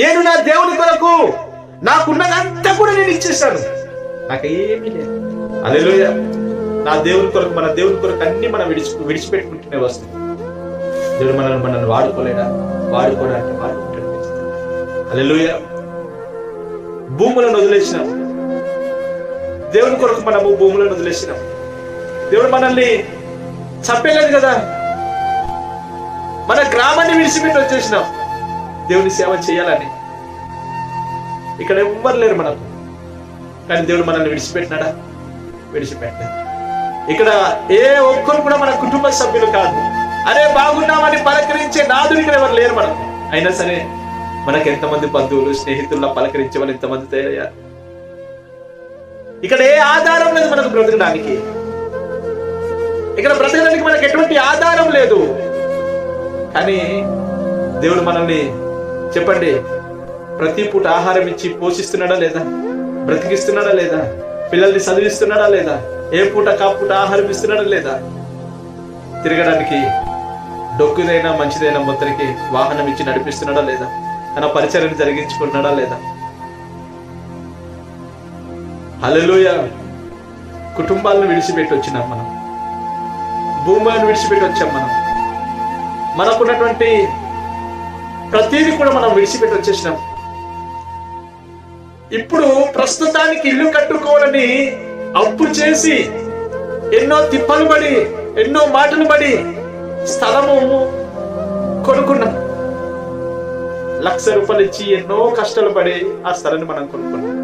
నేను నా దేవుని కొరకు నాకున్నదంతా కూడా నేను ఇచ్చేసాను నాకేమీ లేదు. అదేలో నా దేవుని కొరకు మన దేవుని కొరకు అన్ని మనం విడిచి విడిచిపెట్టుకుంటూనే వస్తాయి దేవుడు మనల్ని మనల్ని వాడుకోలేడా? వాడుకోవడానికి వాడుకుంటాడు అలెలుయ భూములను వదిలేసినాం. దేవుని కొరకు మనము భూములను వదిలేసినాం. దేవుడు మనల్ని చంపేలేదు కదా? మన గ్రామాన్ని విడిచిపెట్టి వచ్చేసినాం దేవుని సేవ చేయాలని. ఇక్కడ ఎవ్వరు లేరు మనకు. కానీ దేవుడు మనల్ని విడిచిపెట్టినాడా? విడిచిపెట్టాడు ఇక్కడ ఏ ఒక్కరు కూడా మన కుటుంబ సభ్యులు కాదు. అరే బాగున్నామని పలకరించే నాదుడు ఇక్కడ ఎవరు లేరు మనకు. అయినా సరే మనకు ఎంతమంది బంధువులు స్నేహితుల్లో పలకరించే వాళ్ళు ఎంతమంది తయారయ్యారు? ఇక్కడ ఏ ఆధారం లేదు మనకు బ్రతకడానికి. ఇక్కడ బ్రతకడానికి మనకు ఎటువంటి ఆధారం లేదు. కానీ దేవుడు మనల్ని చెప్పండి ప్రతి పూట ఆహారం ఇచ్చి పోషిస్తున్నాడా లేదా? బ్రతికిస్తున్నాడా లేదా? పిల్లల్ని చదివిస్తున్నాడా లేదా? ఏ పూట కాపూట ఆహారం ఇస్తున్నాడా లేదా? తిరగడానికి డొక్కుదైనా మంచిదైనా మొత్తానికి వాహనం ఇచ్చి నడిపిస్తున్నాడా లేదా? తన పరిచయం జరిగించుకుంటున్నాడా లేదా? హల్లెలూయా! కుటుంబాలను విడిచిపెట్టి వచ్చినాం మనం. భూములను విడిచిపెట్టి వచ్చాం మనం. మనకున్నటువంటి ప్రతిదీ కూడా మనం విడిచిపెట్టి వచ్చేసినాం. ఇప్పుడు ప్రస్తుతానికి ఇల్లు కట్టుకోవాలని అప్పు చేసి ఎన్నో తిప్పలు పడి ఎన్నో మాటలు పడి స్థలము కొనుక్కున్నాం. లక్ష రూపాయలు ఇచ్చి ఎన్నో కష్టాలు పడి ఆ స్థలాన్ని మనం కొనుక్కున్నాం.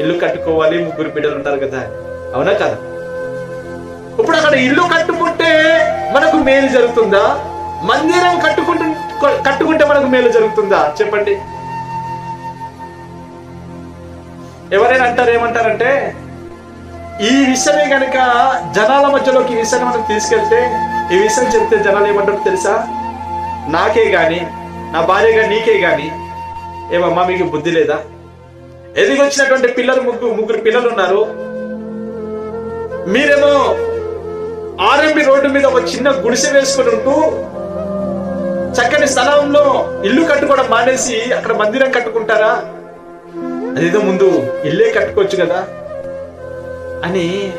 ఇల్లు కట్టుకోవాలి ముగ్గురు బిడ్డలు ఉంటారు కదా. అవునా కదా? ఇప్పుడు అక్కడ ఇల్లు కట్టుకుంటే మనకు మేలు జరుగుతుందా? మందిరం కట్టుకుంటు కట్టుకుంటే మనకు మేలు జరుగుతుందా? చెప్పండి. ఎవరైనా అంటారు ఏమంటారంటే ఈ విషయమే కనుక జనాల మధ్యలోకి ఈ విషయాన్ని మనం తీసుకెళ్తే ఈ విషయం చెప్తే జనాలు ఏమంటారు తెలుసా? నాకే కానీ నా భార్యగా నీకే కానీ ఏమమ్మా మీకు బుద్ధి లేదా? ఎదిగొచ్చినటువంటి పిల్లలు ముగ్గురు ముగ్గురు పిల్లలు ఉన్నారు. మీరేమో ఆర్ఎంబి రోడ్డు మీద ఒక చిన్న గుడిసె వేసుకుని ఉంటూ చక్కని స్థలంలో ఇల్లు కట్టుకోవడం మానేసి అక్కడ మందిరం కట్టుకుంటారా? అదేదో ముందు ఇల్లే కట్టుకోవచ్చు కదా అని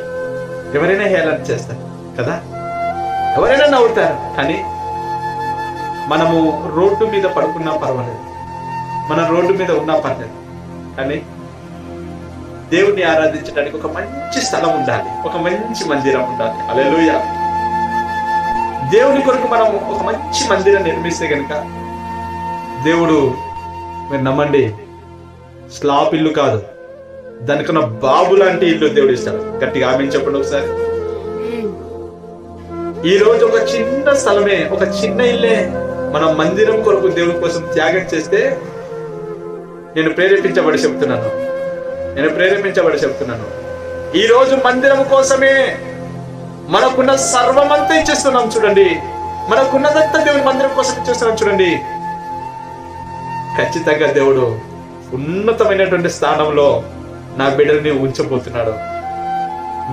ఎవరైనా హేళన చేస్తారు కదా? ఎవరైనా నవ్వుతారు. కానీ మనము రోడ్డు మీద పడుకున్నా పర్వాలేదు. మన రోడ్డు మీద ఉన్నా పర్లేదు కానీ దేవుణ్ణి ఆరాధించడానికి ఒక మంచి స్థలం ఉండాలి. ఒక మంచి మందిరం ఉండాలి. అలెలుయ దేవుని కొరకు మనం ఒక మంచి మందిరం నిర్మిస్తే కనుక దేవుడు మీరు నమ్మండి స్లాప్ ఇల్లు కాదు దానికన్నా బాబు లాంటి ఇల్లు దేవుడు ఇస్తాడు. గట్టిగా ఆమె చెప్పండి ఒకసారి? ఈ రోజు ఒక చిన్న స్థలమే ఒక చిన్న ఇల్లే మనం మందిరం కొరకు దేవుని కోసం త్యాగం చేస్తే నేను ప్రేరేపించబడి చెప్తున్నాను. నేను ప్రేరేపించబడి చెప్తున్నాను. ఈ రోజు మందిరం కోసమే మనకున్న సర్వమంతా ఇచ్చేస్తున్నాం చూడండి. మనకున్నదంతా దేవుని మందిరం కోసం ఇచ్చేస్తున్నాం చూడండి. ఖచ్చితంగా దేవుడు ఉన్నతమైనటువంటి స్థానంలో నా బిడ్డల్ని ఉంచబోతున్నాడు.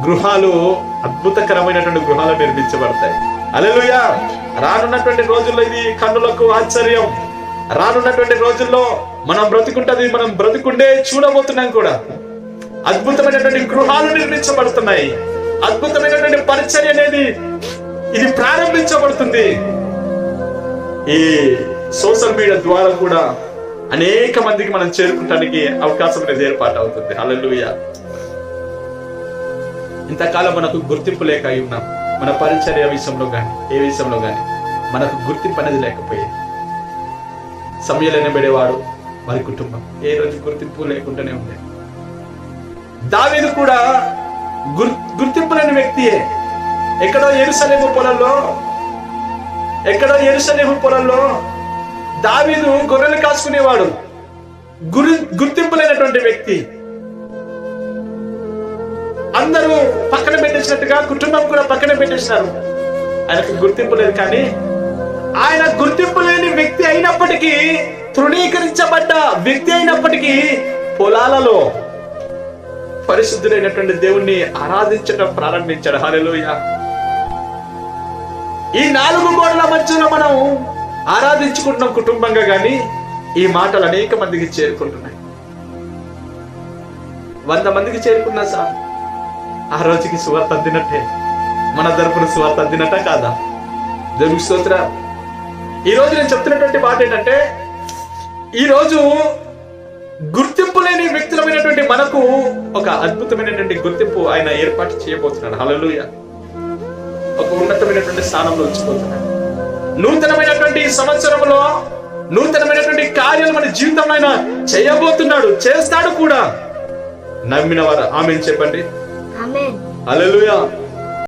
గృహాలు అద్భుతకరమైనటువంటి గృహాలు నిర్మించబడతాయి. అలెలుయా రానున్నటువంటి రోజుల్లో ఇది కన్నులకు ఆశ్చర్యం. రానున్నటువంటి రోజుల్లో మనం బ్రతుకుంటది మనం బ్రతికుండే చూడబోతున్నాం కూడా. అద్భుతమైనటువంటి గృహాలు నిర్మించబడుతున్నాయి. అద్భుతమైనటువంటి పరిచర్య అనేది ఇది ప్రారంభించబడుతుంది. ఈ సోషల్ మీడియా ద్వారా కూడా అనేక మందికి మనం చేరుకుంటానికి అవకాశం అనేది ఏర్పాటు అవుతుంది. అల్లెలుయ ఇంతకాలం మనకు గుర్తింపు లేక అయి ఉన్నాం. మన పరిచర్య విషయంలో కానీ ఏ విషయంలో కానీ మనకు గుర్తింపు అనేది లేకపోయేది. సమయాలు ఎనబడేవాడు వారి కుటుంబం ఏ రోజు గుర్తింపు లేకుండానే ఉండేది. దావేది కూడా గుర్ గుర్తింపు లేని వ్యక్తియే. ఎక్కడో ఎరుసలేము పొలంలో ఎక్కడో ఎరుసలేము పొలంలో దావీదు గొర్రెలు కాసుకునేవాడు. గురి గుర్తింపు లేనటువంటి వ్యక్తి. అందరూ పక్కన పెట్టేసినట్టుగా కుటుంబం కూడా పక్కన పెట్టేసినారు. ఆయనకు గుర్తింపు లేదు కానీ ఆయన గుర్తింపు లేని వ్యక్తి అయినప్పటికీ తృణీకరించబడ్డ వ్యక్తి అయినప్పటికీ పొలాలలో పరిశుద్ధుడైనటువంటి దేవుణ్ణి ఆరాధించడం ప్రారంభించాడు. హల్లెలూయా. ఈ నాలుగు గోడల మధ్యలో మనం ఆరాధించుకుంటున్నాం కుటుంబంగా కానీ ఈ మాటలు అనేక మందికి చేరుకుంటున్నాయి. వంద మందికి చేరుకున్నా సార్. ఆ రోజుకి సువార్త అందినట్టే. మన తరపున సువార్త అందినట్ట కాదా? దేవునికి స్తోత్ర ఈ రోజు నేను చెప్తున్నటువంటి మాట ఏంటంటే ఈ రోజు గుర్తింపు లేని వ్యక్తులమైనటువంటి మనకు ఒక అద్భుతమైనటువంటి గుర్తింపు ఆయన ఏర్పాటు చేయబోతున్నాడు. హల్లెలూయా. ఒక ఉన్నతమైనటువంటి స్థానంలో ఉంచిపోతున్నాడు. నూతనమైనటువంటి ఈ సంవత్సరంలో నూతనమైనటువంటి కార్యాలు మన జీవితంలో ఆయన చేయబోతున్నాడు చేస్తాడు కూడా. నమ్మిన వారు ఆమె చెప్పండి. హల్లెలూయా.